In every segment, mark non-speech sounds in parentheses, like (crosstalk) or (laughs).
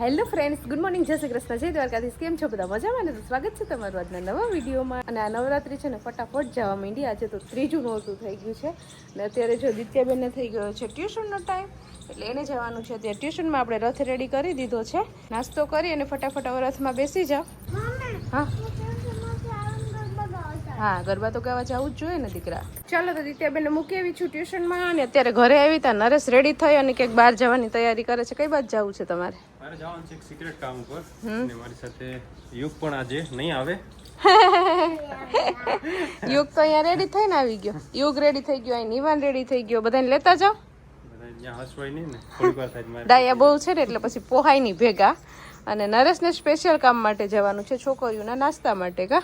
Hello friends good morning જય શ્રી કૃષ્ણ. જય દ્વારકાધીશ. કેમ છો બધા? મજામાં તો સ્વાગત છે તમારું આજના નવા વિડીયોમાં. અને આ નવરાત્રી છે ને ફટાફટ જવા માંડી. આજે તો ત્રીજું નોરતું થઈ ગયું છે. અને અત્યારે જો દિત્યાબેનને થઈ ગયો છે ટ્યુશનનો ટાઈમ એટલે એને જવાનું છે. અત્યારે ટ્યુશનમાં આપણે રથ રેડી કરી દીધો છે. નાસ્તો કરી અને ફટાફટ હવે રથમાં બેસી જાઓ. હા. હા, ગરબા તો કહેવા જવું જ જોઈએ ને દીકરા. ચાલો તો દિત્યાબેનને મૂકી આવી છું ટ્યુશનમાં. અને અત્યારે ઘરે આવી ત્યાં નરેશ રેડી થઈ અને ક્યાંક બહાર જવાની તૈયારી કરે છે. કઈ બાજુ જવું છે તમારે? મારે જવાનું છે એક સિક્રેટ કામ ઉપર. અને મારી સાથે યુગ પણ આજે નહીં આવે. (laughs) યુગ તો અહીંયા રેડી થઈને આવી ગયો. યુગ રેડી થઈ ગયો અહીં નિવાન રેડી થઈ ગયો. બધાને લેતા જાઓ. ડાયા બહુ છે ને એટલે પછી પોહાયની ભેગા. અને નરેશને સ્પેશિયલ કામ માટે જવાનું છે છોકરીઓના નાસ્તા માટે કા?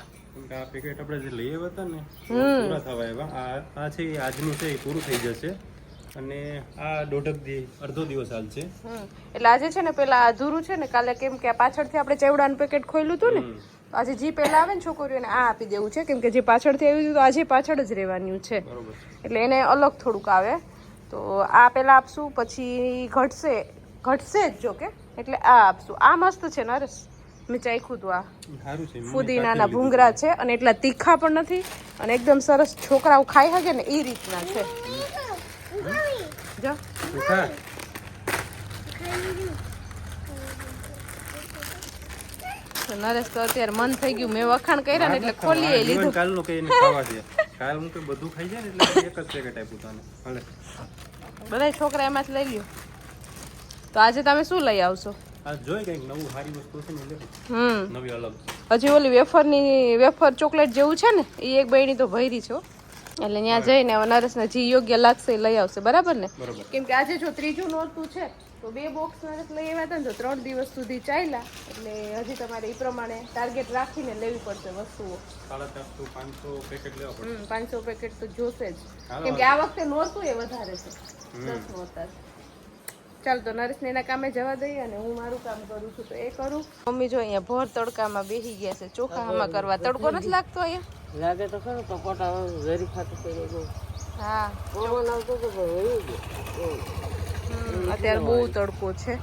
આ પેકેટ આપણે જે લઈ આવ્યા હતા ને પૂરા થવા આવ્યા. આ આ છે આજનું છે એ પૂરું થઈ જશે. અને આ દોઢક દી. અડધો દિવસ હાલશે હમ. એટલે આજે છે ને પેલા અધૂરું છે ને કાલે કેમ કે પાછળથી આપણે ચેવડાનું પેકેટ ખોલ્યું હતું ને આજે જે પેલા આવે ને છોકરીઓને આ આપી દેવું છે કેમ કે જે પાછળથી આવ્યું હતું તો આજે પાછળ જ રહેવાનું છે. એટલે એને અલગ થોડુંક આવે. તો આ પેલા આપશું પછી ઘટશે ઘટશે જ જો કે એટલે આ આપશું. આ મસ્ત છે નરેશ. મેં ચાખ્યું હતું આ. છે ફુદીનાના ભૂંગરા છે અને એટલા તીખા પણ નથી અને એકદમ સરસ છોકરાઓ ખાઈ શકે ને એ રીતના છે. જો ખા. તો નરેશ તો અત્યારે મન થઈ ગયું મેં વખાણ કર્યા ને એટલે ખોલીએ લીધું ખાવા કાલ હું કઈ બધું ખાઈ જાય ને એટલે એક જ પેકેટ આપ્યું તને ભલે બધા છોકરા એમાંથી લઈ લ્યો તો આજે તમે શું લઈ આવશો ને હજી ઓલી વેફરની વેફર ચોકલેટ જેવું છે ને એ એક બહેણી તો ભરી છો એટલે ત્યાં જઈને હવે નરેશને જે યોગ્ય લાગશે એ લઈ આવશે. બરાબર ને? કેમ કે આજે જો ત્રીજું નોરતું છે તો બે બોક્સ નરેશ લઈ આવ્યા હતા ને તો ત્રણ દિવસ સુધી ચાલ્યા. એટલે હજી તમારે એ પ્રમાણે ટાર્ગેટ રાખીને લેવી પડશે વસ્તુઓ. પાંચસો પેકેટ હમ પાંચસો પેકેટ તો જોશે જ. કેમ કે આ વખતે નોરતું એ વધારે છે. દસ નોરતા. ચાલ તો નરેશને એના કામે જવા દઈએ અને હું મારું કામ કરું છું તો એ કરું. મમ્મી જો અહીંયા ભોર તડકામાં બેસી ગયા છે ચોખામાં કરવા. તડકો નથી લાગતો અહીંયા? લાગે તો ખરું તો કોટા વેરી ખાતું કરી ગયું હા. પવન આવતો તો વહી ગયો અત્યારે બહુ તડકો છે.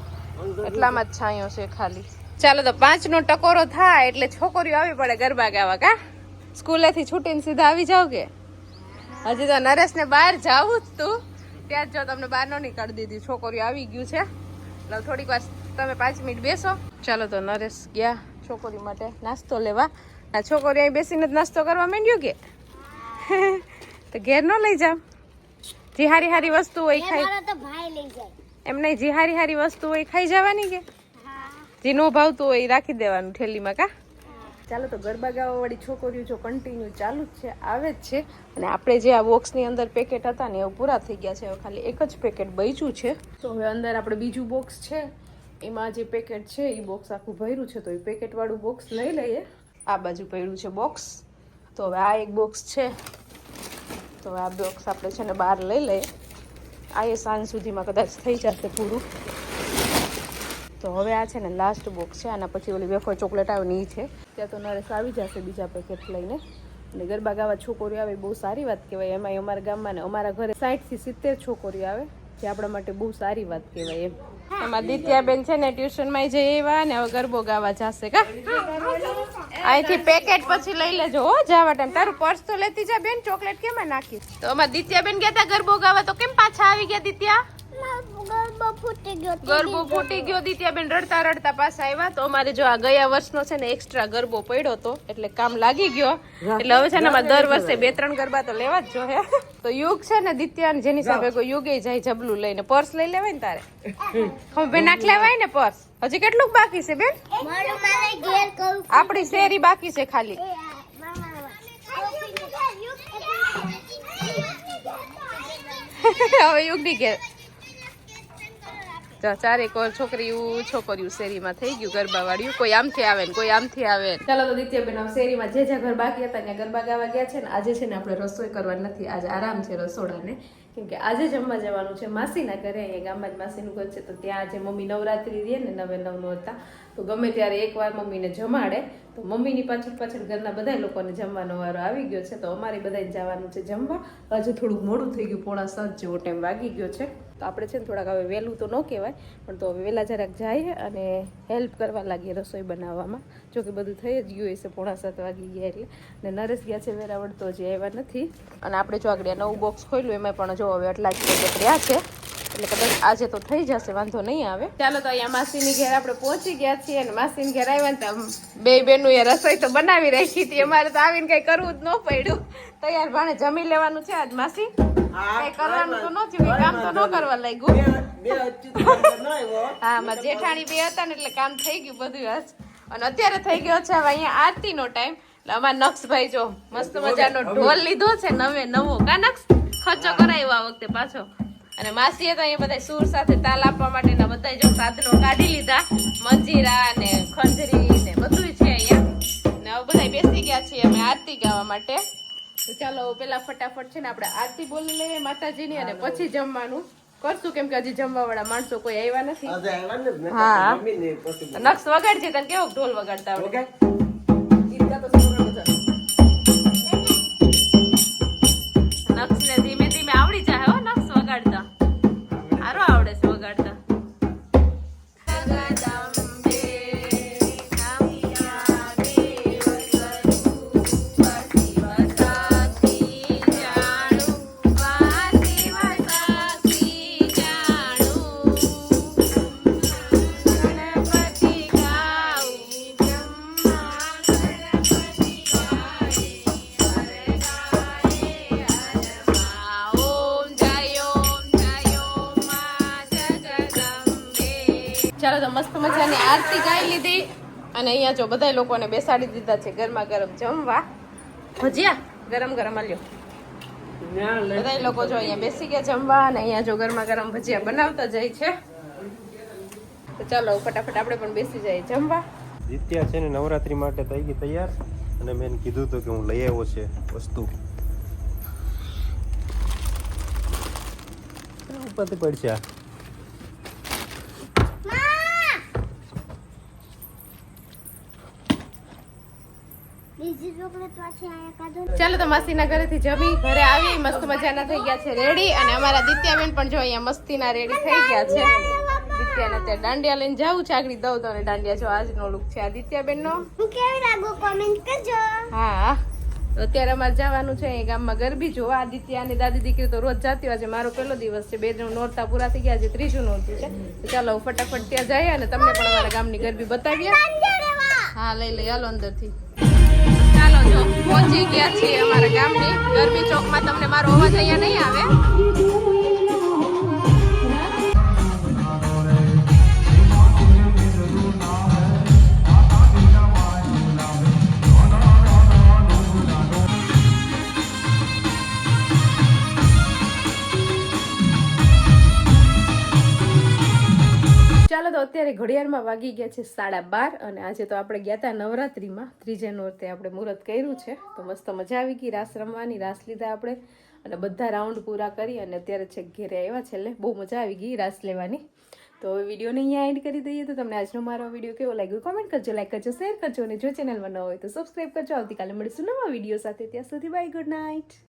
એટલામાં જ છાંયો છે ખાલી. ચાલો તો પાંચ નો ટકોરો થાય એટલે છોકરીઓ આવી પડે ગરબા ગાવા કા? સ્કૂલેથી છૂટીને સીધા આવી જાવ કે? હજી તો નરેશને બહાર જાવું જ તું. ત્યાં જ જો તમને બહાર ન નીકળી દીધી. છોકરીઓ આવી ગયું છે. એટલે થોડીક વાર તમે પાંચ મિનિટ બેસો. ચાલો તો નરેશ ગયા છોકરી માટે નાસ્તો લેવા. આ છોકરી અહીં બેસીને જ નાસ્તો કરવા માંડ્યો કે? તો ઘેર ન લઈ જાવ જે હારી હારી વસ્તુ હોય ખાઈ એમ નહીં જે હારી હારી વસ્તુ હોય ખાઈ જવાની કે? જે નો ભાવતું હોય એ રાખી દેવાનું ઠેલીમાં કા? ચાલો તો ગરબા ગાવા વાળી છોકરીઓ જો કન્ટિન્યુ ચાલુ જ છે આવે જ છે. અને આપણે જે આ બોક્સની અંદર પેકેટ હતા ને એ પૂરા થઈ ગયા છે હવે ખાલી એક જ પેકેટ બચ્યું છે. તો હવે અંદર આપણે બીજું બોક્સ છે. એમાં જે પેકેટ છે એ બોક્સ આખું ભર્યું છે તો એ પેકેટવાળું બોક્સ લઈ લઈએ. આ બાજુ પડ્યું છે બોક્સ તો હવે આ એક બોક્સ છે. તો આ બોક્સ આપણે છે ને બહાર લઈ લઈએ. આ એ સાંજ સુધીમાં કદાચ થઈ જશે પૂરું. તો હવે આ છે ને લાસ્ટ બોક્સ છે. આના પછી ઓલી વેફર ચોકલેટ આવે ને છે. ત્યાં તો નરેશ આવી જશે બીજા પેકેટ લઈને. અને ગરબા ગાવા છોકરીઓ આવે બહુ સારી વાત કહેવાય. એમાં અમારા ગામમાં ને અમારા ઘરે સાઠથી સિત્તેર છોકરીઓ આવે જે આપણા માટે બહુ સારી વાત કહેવાય એમ. એમાં દિત્યાબેન છે ને ટ્યુશનમાં જઈ એવા ને હવે ગરબો ગાવા જશે કા? અહીંથી પેકેટ પછી લઈ લેજો હો જવા ટાઈમ તારું પર્સ તો લેતી જા બેન ચોકલેટ કેમ નાખીશ? તો અમાર દિત્યાબેન ગયા તા ગરબો ગાવા તો કેમ પાછા આવી ગયા દિત્યા? ગરબો ફૂટી ગયો ગરબો ફૂટી ગયો દિત્યાબેન રડતા રડતા પાછા આવ્યા તો અમારે જો આ ગયા વર્ષનો છે ને એક્સ્ટ્રા ગરબો પડ્યો તો એટલે કામ લાગી ગયો. એટલે હવે છે ને અમારે દર વર્ષે બે ત્રણ ગરબા તો લેવા જ જોઈએ તો યુગ છે ને દિત્યા ને જેની સાથે કોઈ યુગે જાય જબલું લઈને. પર્સ લઈ લેવાય ને તારે? હવે નાખ લેવાય ને પર્સ? હજી કેટલું બાકી છે બેન? મારું મારે ઘેર કરું આપણી શેરી બાકી છે ખાલી. હવે યુગની ઘેર. જો ચારેક વાર છોકરીઓ છોકરીઓ શેરીમાં થઈ ગયું, ગરબા વાળ્યું. કોઈ આમથી આવે ને કોઈ આમથી આવે ચાલો તો દિત્યાબેન શેરીમાં જે જ્યાં ગરબા ગયા હતા, ત્યાં ગરબા ગાવા ગયા છે ને, આજે છે ને આપણે રસોઈ કરવાની નથી, આજે આરામ છે રસોડાને. કેમ કે આજે જમવા જવાનું છે માસીના ઘરે, અહીંયા ગામમાં જ માસીનું ઘર છે, તો ત્યાં આજે મમ્મી નવરાત્રી રહે ને, નવે નવનું હતા. તો ગમે ત્યારે એકવાર મમ્મીને જમાડે, તો મમ્મીની પાછળ પાછળ ઘરના બધા લોકોને જમવાનો વારો આવી ગયો છે. તો અમારે બધાને જવાનું છે જમવા. હજુ થોડુંક મોડું થઈ ગયું, પોણા સાત જેવો ટાઈમ વાગી ગયો છે. તો આપણે છે ને થોડાક હવે વહેલું તો ન કહેવાય, પણ તો હવે વહેલા જરાક જઈએ અને હેલ્પ કરવા લાગીએ રસોઈ બનાવવામાં. જો કે બધું થઈ જ ગયું હશે, પોણા સાત વાગી ગયા એટલે. ને નરેશ ગયા છે વેરાવળ તો જે આવ્યા નથી. અને આપણે જો આગળ નવું બોક્સ ખોલ્યું, એમાં પણ જો હવે એટલા જ રહ્યા છે. એટલે કદાચ આજે તો થઈ જશે વાંધો નહીં આવે. ચાલો તો અહીંયા માસીની ઘેર આપણે પહોંચી ગયા છીએ અને માસીની ઘેર આવ્યા ને બે બેનું એ રસોઈ તો બનાવી રાખી હતી. અમારે તો આવીને કઈ કરવું જ ન પડ્યું. તૈયાર ભાણે જમી લેવાનું છે આજ માસી. કઈ કરવાનું તો ન થયું કામ તો ન કરવા લાગ્યું. હા મારા જેઠાણી બે હતા ને એટલે કામ થઈ ગયું બધું આજ. અને અત્યારે થઈ ગયો છે હવે અહીંયા આરતીનો ટાઈમ એટલે અમારા નક્ષભાઈ જો મસ્ત મજાનો ઢોલ લીધો છે નવે નવો. કા નક્ષ? ખર્ચો કરાયો આ વખતે પાછો. અને માસીએ તો અહીંયા બધા સૂર સાથે તાલ આપવા માટેના બધા જો સાધનો કાઢી લીધા. મંજીરા ને ખંજરી ને બધું છે અહીંયા. ને હવે બધા બેસી ગયા છીએ અમે આરતી ગાવા માટે. તો ચાલો પેલા ફટાફટ છે ને આપણે આરતી બોલી લઈએ માતાજીની અને પછી જમવાનું. કરશું કેમ કે હજી જમવા વાળા માણસો કોઈ આવ્યા નથી. હા. નક્સ વગાડજે તને કેવો ઢોલ વગાડતા આવડે? આવડે છે મસ્ત મજાની આરતી ગાઈ લીધી. અને અહીંયા જો બધા લોકોને બેસાડી દીધા છે ગરમા ગરમ જમવા. ભજીયા? ગરમ ગરમ આલ્યો. બધા લોકો જો અહીંયા બેસી ગયા જમવા અને અહીંયા જો ગરમા ગરમ ભજીયા બનાવતા જાય છે. તો ચાલો ફટાફટ આપણે પણ બેસી જઈએ જમવા. જીત્યા છે ને નવરાત્રી માટે થઈ ગઈ તૈયાર. અને મેં કીધું હતું કે હું લઈ આવ્યો છે વસ્તુ. ઉપરથી પડશે આ બીજી ચોકલેટ પાછી આયા કાઢો ચાલો તો માસીના ઘરેથી જમી ઘરે આવી મસ્ત મજાના થઈ ગયા છે રેડી અને અમારા દિત્યાબેન પણ જો અહીંયા મસ્તીના રેડી થઈ ગયા છે. દિત્યાને અત્યારે દાંડિયા લઈને જાવું છે આગળ દઉં તો દાંડિયા જો આજનો લુક છે. આ દિત્યાબેનનો? કેવી લાગુ કોમેન્ટ કરજો. હા. તો અત્યારે અમારે જવાનું છે એ ગામમાં ગરબી જોવા. આદિત્ય અને દાદી દીકરી તો રોજ જતી હોય છે. મારો પહેલો દિવસ છે. બે જણ નોરતા પૂરા થઈ ગયા છે ત્રીજું નોરતું છે. તો ચાલો હું ફટાફટ ત્યાં જઈએ અને તમને પણ અમારા ગામની ગરબી બતાવીએ. હા લઈ લઈ હાલો અંદરથી. પહોંચી ગયા છીએ અમારા ગામની. ગરમી ચોકમાં તમને મારો અવાજ અહીંયા નહીં આવે. અત્યારે ઘડિયાળમાં વાગી ગયા છે સાડા બાર અને આજે તો આપણે ગયા હતા નવરાત્રિમાં. ત્રીજે નોરતે આપણે મુહૂર્ત કર્યું છે. તો મસ્ત મજા આવી ગઈ, રાસ રમવાની, રાસ લીધા આપણે અને બધા રાઉન્ડ પૂરા કરી અને અત્યારે છે ઘેરે આવ્યા છેલ્લે. બહુ મજા આવી ગઈ રાસ લેવાની. તો વિડીયોને અહીંયા એન્ડ કરી દઈએ. તો તમને આજનો મારો વીડિયો કેવો લાગ્યો કોમેન્ટ કરજો લાઈક કરજો શેર કરજો અને જો ચેનલમાં ન હોય તો સબસ્ક્રાઈબ કરજો. આવતીકાલે મળીશું નવા વીડિયો સાથે. ત્યાં સુધી બાય ગુડ નાઇટ